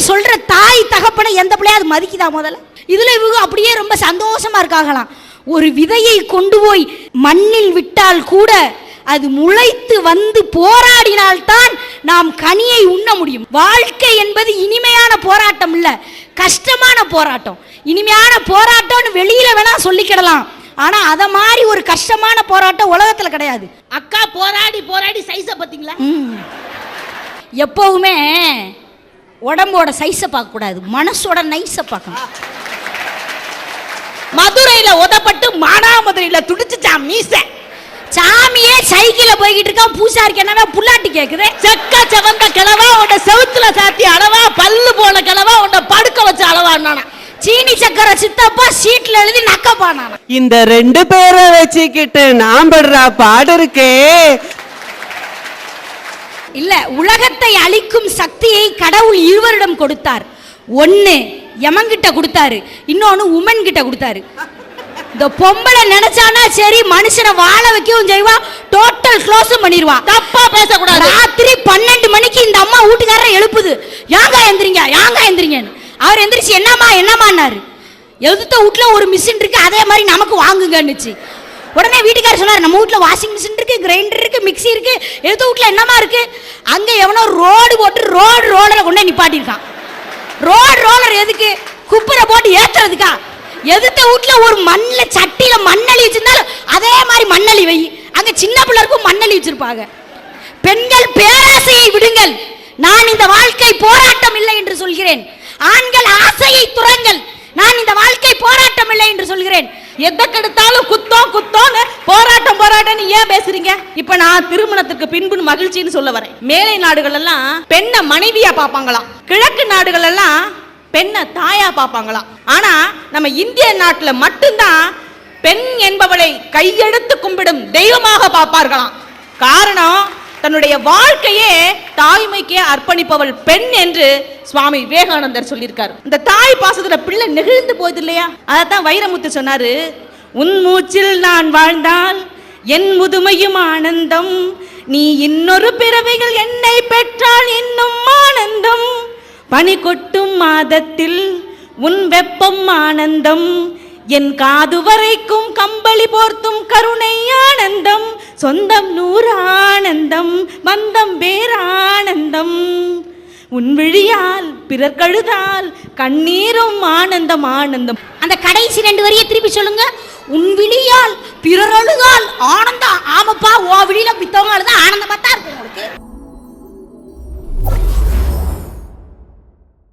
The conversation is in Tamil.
சொல்ற தாய் தகப்பனை எந்த பிள்ளையாவது மதிக்குதா முதல்ல? இதுல இவங்க அப்படியே ரொம்ப சந்தோஷமா இருக்காங்களாம். ஒரு விதையை கொண்டு போய் மண்ணில் விட்டால் கூட அது முளைத்து வந்து போராடினால்தான் நாம் கனியை உண்ண முடியும். வாழ்க்கை என்பது இனிமையான போராட்டம் இல்ல கஷ்டமான போராட்டம். இனிமையான போராட்டம்னு வெளியில வேணா சொல்லிக்கிடலாம். ஆனா அத மாதிரி ஒரு கஷ்டமான போராட்டம் உலகத்துல கிடையாது. அக்கா போராடி போராடி சைஸ பாத்தீங்களா? ம். எப்போவுமே உடம்போட சைஸை பார்க்கக்கூடாது மனசோட நைஸை பார்க்கணும். மதுரையில் உதப்பட்டு மானாமதுரையில துடிச்சுச்சான் மீச. சாமியே சைக்கிளில் போய்கிட்டு இருக்கான் பூசாரிக்கு என்னவே புல்லாட்டி கேட்குது செக்க செவந்த கிழவா உன்னை செவுத்துல சாத்தி அளவா பல்லு போன கிழவா உன்னை படுக்க வச்ச அளவா சீனி சக்கரை சித்தப்பா சீட்ல எழுதி நக்கப்பானான. இந்த ரெண்டு பேரை வச்சுக்கிட்டு நான் படுற பாடு இருக்கே. இல்ல உலகத்தை அழிக்கும் சக்தியை கடவுள் இருவரிடம் கொடுத்தார். ஒன்னு யமன்கிட்ட கொடுத்தாரு. இன்னொன்னு உமன் கிட்ட கொடுத்தாரு. இந்த பொம்பளை நினைச்சானா சரி மனுஷனை வாழ வைக்கவும் செய்வா டோட்டல் க்ளோஸும் பண்ணிடுவா தப்பா பேசக்கூடாது. ராத்திரி பன்னெண்டு மணிக்கு இந்த அம்மா வீட்டுக்காரரை எழுப்புது. யாங்க எந்திரிங்க யாங்க எந்திரிங்கன்னு? அவர் எந்திரிச்சு என்னம்மா என்னம்மான்னாரு. எதிர்த்த வீட்ல ஒரு மிஷின் இருக்கு அதே மாதிரி நமக்கு வாங்குங்கன்னுச்சு. உடனே வீட்டுக்காரர் சொன்னார் நம்ம வீட்டில் வாஷிங் மிஷின் இருக்கு கிரைண்டர் இருக்கு மிக்சி இருக்கு எதிர்த்த வீட்டில் என்னமா இருக்கு? அங்கே எவனோ ரோடு போட்டு ரோடு ரோலரை கொண்டு போய் நிப்பாட்டியிருக்கான். ரோடு ரோலர் எதுக்கு? குப்பரை போட்டு ஏற்றுறதுக்கா எதிர்த்த வீட்ல ஒரு மண்ணில் சட்டியில் மண்ணளி வச்சிருந்தாலும் அதே மாதிரி மண்ணளி வை. அங்கே சின்ன பிள்ளைக்கும் மண்ணளி வச்சிருப்பாங்க. பெண்கள் பேராசையை விடுங்கள். நான் இந்த வாழ்க்கை போராட்டம் இல்லை என்று சொல்கிறேன். ஆண்கள் ஆசையை துறங்கள். நான் இந்த வாழ்க்கை போராட்டம் இல்லை என்று சொல்கிறேன். எதை கெடுத்தாலும் குத்தோன்னு போராட்டம் போராட்டம்னு ஏன் பேசுறீங்க? இப்ப நான் திருமணத்துக்கு பின்பு மகிழ்ச்சின்னு சொல்ல வரேன். மேலை நாடுகள் எல்லாம் பெண்ணை மனைவியா பார்ப்பாங்களாம். கிழக்கு நாடுகள் எல்லாம் பெண்ணை தாயா பார்ப்பாங்களாம். ஆனா நம்ம இந்திய நாட்டுல மட்டும்தான் பெண் என்பவளை கையெடுத்து கும்பிடும் தெய்வமாக பார்ப்பார்களாம். காரணம் தன்னுடைய வாழ்க்கையே தாய்மைக்கே அர்ப்பணிப்பவள் பெண் என்று சுவாமி விவேகானந்தர் சொல்லியிருக்காரு. இந்த தாய் பாசத்துல பிள்ளை நெகிழ்ந்து போகுது இல்லையா? அதைத்தான் வைரமுத்து சொன்னாரு. உன் மூச்சில் நான் வாழ்ந்தால் என் முதுமையும் ஆனந்தம். நீ இன்னொரு பிறவைகள் என்னை பெற்றால் இன்னும் ஆனந்தம். பனி கொட்டும் மாதத்தில் உன் வெப்பம் ஆனந்தம். என் காது வரைக்கும் கம்பளி போர்த்தும் கருணை ஆனந்தம். சொந்தம் நூறானந்தம் பந்தம் பேரானந்தம் உன் விழியால் பிறர் கழுதால் கண்ணீரும் ஆனந்தம் ஆனந்தம். அந்த கடைசி ரெண்டு வரியை திருப்பி சொல்லுங்க. உன் விழியால் பிறரழுகால் ஆனந்தம் ஆமாப்பா ஓ விழியில பித்தவங்க அழுதா ஆனந்தமாக தான் இருக்கும்